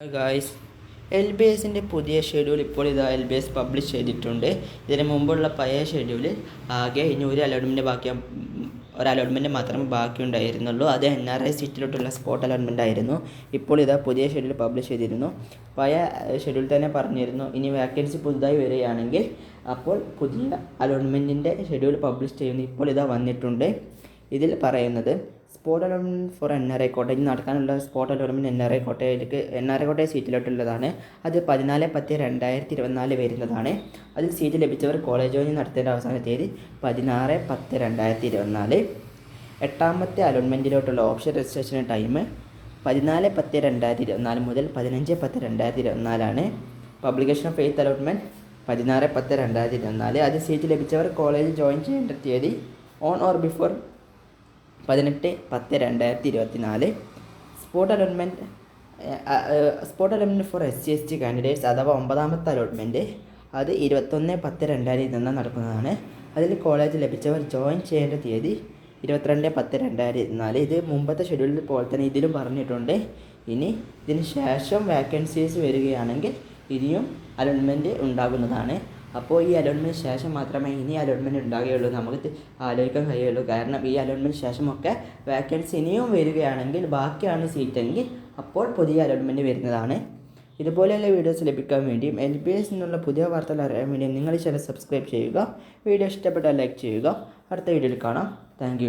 Guys L B എസിന്റെ പുതിയ schedule ഇപ്പോൾ ഇതാ എൽ ബി എസ് പബ്ലിഷ് ചെയ്തിട്ടുണ്ട്. ഇതിന് മുമ്പുള്ള പഴയ ഷെഡ്യൂളിൽ ആകെ ഇനി ഒരു അലോട്ട്മെന്റ് ബാക്കി ഒരു അലോട്ട്മെന്റ് മാത്രമേ ബാക്കിയുണ്ടായിരുന്നുള്ളൂ. അത് എൻ ആർ ഐ സീറ്റിലോട്ടുള്ള സ്പോട്ട് അലോട്ട്മെന്റ് ആയിരുന്നു. ഇപ്പോൾ ഇതാ പുതിയ ഷെഡ്യൂൾ പബ്ലിഷ് ചെയ്തിരുന്നു. പഴയ ഷെഡ്യൂൾ തന്നെ പറഞ്ഞിരുന്നു. ഇനി വേക്കൻസി പുതുതായി വരികയാണെങ്കിൽ അപ്പോൾ പുതിയ അലോട്ട്മെന്റിന്റെ ഷെഡ്യൂൾ പബ്ലിഷ് ചെയ്യുന്നു ഇപ്പോൾ ഇതാ വന്നിട്ടുണ്ട്. ഇതിൽ പറയുന്നത് spot allotment for N R I കോട്ടയിൽ നടക്കാനുള്ള spot allotment N R I കോട്ടയിലേക്ക് N R I കോട്ടയ സീറ്റിലോട്ടുള്ളതാണ് അത് പതിനാല് പത്ത് രണ്ടായിരത്തി ഇരുപത്തിനാല് വരുന്നതാണ്. അതിൽ സീറ്റ് ലഭിച്ചവർ കോളേജ് ജോയിൻ നടത്തേണ്ട അവസാന തീയതി പതിനാറ് പത്ത് രണ്ടായിരത്തി ഇരുപത്തിനാല്. എട്ടാമത്തെ അലോട്ട്മെന്റിലോട്ടുള്ള ഓപ്ഷൻ രജിസ്ട്രേഷൻ ടൈം പതിനാല് പത്ത് രണ്ടായിരത്തി ഇരുപത്തിനാല് മുതൽ പതിനഞ്ച് പത്ത് രണ്ടായിരത്തി ഇരുപത്തിനാലാണ്. പബ്ലിക്കേഷൻ ഓഫ് എയ്ത്ത് അലോട്ട്മെന്റ് പതിനാറ് പത്ത് രണ്ടായിരത്തി ഇരുപത്തിനാല്. അത് സീറ്റ് ലഭിച്ചവർ കോളേജ് ജോയിൻ ചെയ്യേണ്ട തീയതി ഓൺ ഓർ ബിഫോർ പതിനെട്ട് പത്ത് രണ്ടായിരത്തി ഇരുപത്തി നാല് spot allotment spot allotment for S C S T candidates അഥവാ ഒമ്പതാമത്തെ അലോട്ട്മെന്റ് അത് ഇരുപത്തൊന്ന് പത്ത് രണ്ടായിരത്തി ഇരുപത്തി നടക്കുന്നതാണ്. അതിൽ കോളേജ് ലഭിച്ചവർ ജോയിൻ ചെയ്യേണ്ട തീയതി ഇരുപത്തിരണ്ട് പത്ത് രണ്ടായിരത്തി ഇരുപത്തിനാല്. ഇത് മുമ്പത്തെ ഷെഡ്യൂളിൽ പോലെ തന്നെ ഇതിലും പറഞ്ഞിട്ടുണ്ട്. ഇനി ഇതിന് ശേഷം വാക്കൻസീസ് വരികയാണെങ്കിൽ ഇനിയും അലോട്ട്മെന്റ് ഉണ്ടാകുന്നതാണ്. അപ്പോൾ ഈ അലോട്ട്മെന്റ് ശേഷം മാത്രമേ ഇനി അലോട്ട്മെന്റ് ഉണ്ടാകുകയുള്ളൂ. നമുക്ക് ആലോചിക്കാൻ കഴിയുള്ളൂ. കാരണം ഈ അലോട്ട്മെന്റ് ശേഷമൊക്കെ വാക്കൻസി ഇനിയും വരികയാണെങ്കിൽ ബാക്കിയാണ് സീറ്റെങ്കിൽ അപ്പോൾ പുതിയ അലോട്ട്മെന്റ് വരുന്നതാണ്. ഇതുപോലെയുള്ള വീഡിയോസ് ലഭിക്കാൻ വേണ്ടിയും എൽ ബി എസ് എന്നുള്ള പുതിയ വാർത്തകൾ അറിയാൻ വേണ്ടിയും നിങ്ങൾ ചില സബ്സ്ക്രൈബ് ചെയ്യുക. വീഡിയോ ഇഷ്ടപ്പെട്ടാൽ ലൈക്ക് ചെയ്യുക. അടുത്ത വീഡിയോയിൽ കാണാം. താങ്ക്